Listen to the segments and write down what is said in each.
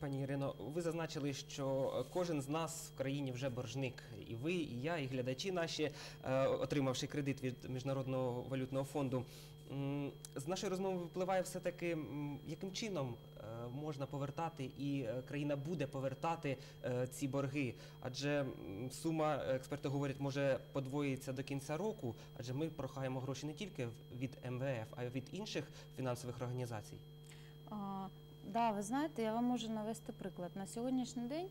Пані Ірино, ви зазначили, що кожен з нас в країні вже боржник. І ви, і я, і глядачі наші, е, отримавши кредит від Міжнародного валютного фонду. З нашої розмови випливає все-таки, яким чином е, можна повертати, і е, країна буде повертати ці борги. Адже сума, експерти говорять, може подвоїться до кінця року, адже ми прохаємо гроші не тільки від МВФ, а й від інших фінансових організацій. Да, ви знаєте, я вам можу навести приклад. На сьогоднішній день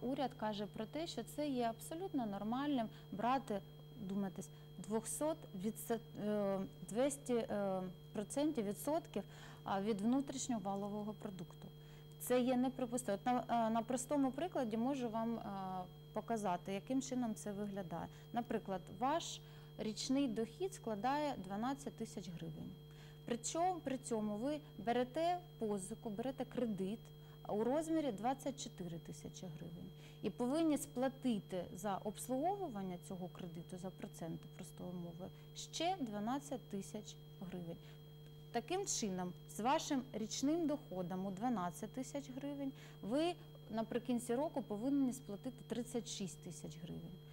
уряд каже про те, що це є абсолютно нормальним брати, думатись, 200 відсот- е, 200 е, процентів відсотків від внутрішнього валового продукту. Це є неприпустимо. На, на простому прикладі можу вам а, показати, яким чином це виглядає. Наприклад, ваш річний дохід складає 12 тисяч гривень. Причому при цьому ви берете позику, берете кредит у розмірі 24 тисячі гривень і повинні сплатити за обслуговування цього кредиту за проценти простої мови ще 12 тисяч гривень. Таким чином, з вашим річним доходом у 12 тисяч гривень, ви наприкінці року повинні сплатити 36 тисяч гривень.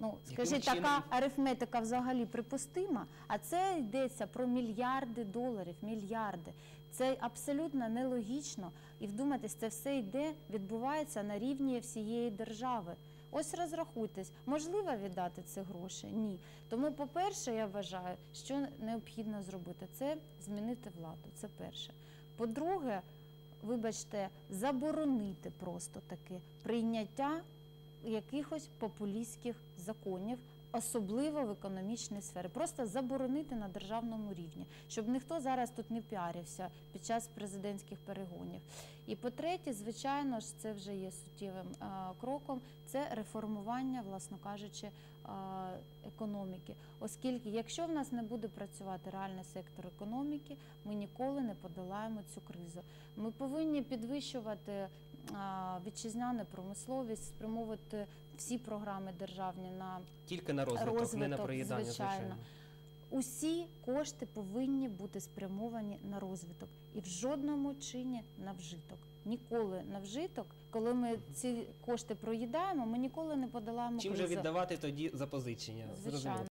Ну, Яким скажіть, чином? така арифметика взагалі припустима, а це йдеться про мільярди доларів, мільярди. Це абсолютно нелогічно. І вдумайтесь, це все йде, відбувається на рівні всієї держави. Ось розрахуйтесь, можливо віддати ці гроші? Ні. Тому, по-перше, я вважаю, що необхідно зробити, це змінити владу. Це перше. По-друге, вибачте, заборонити просто таки прийняття якихось популістських законів, особливо в економічній сфері. Просто заборонити на державному рівні, щоб ніхто зараз тут не піарився під час президентських перегонів. І по-третє, звичайно ж, це вже є суттєвим е, кроком. Це реформування, власно кажучи, е, економіки. Оскільки, якщо в нас не буде працювати реальний сектор економіки, ми ніколи не подолаємо цю кризу. Ми повинні підвищувати а, вітчизняну промисловість, спрямовувати всі програми державні на Тільки на розвиток, не на проїдання, звичайно. звичайно. усі кошти повинні бути спрямовані на розвиток і в жодному чині на вжиток. Ніколи на вжиток, коли ми ці кошти проїдаємо, ми ніколи не подолаємо Чим же кризу. віддавати тоді запозичення? Звичайно.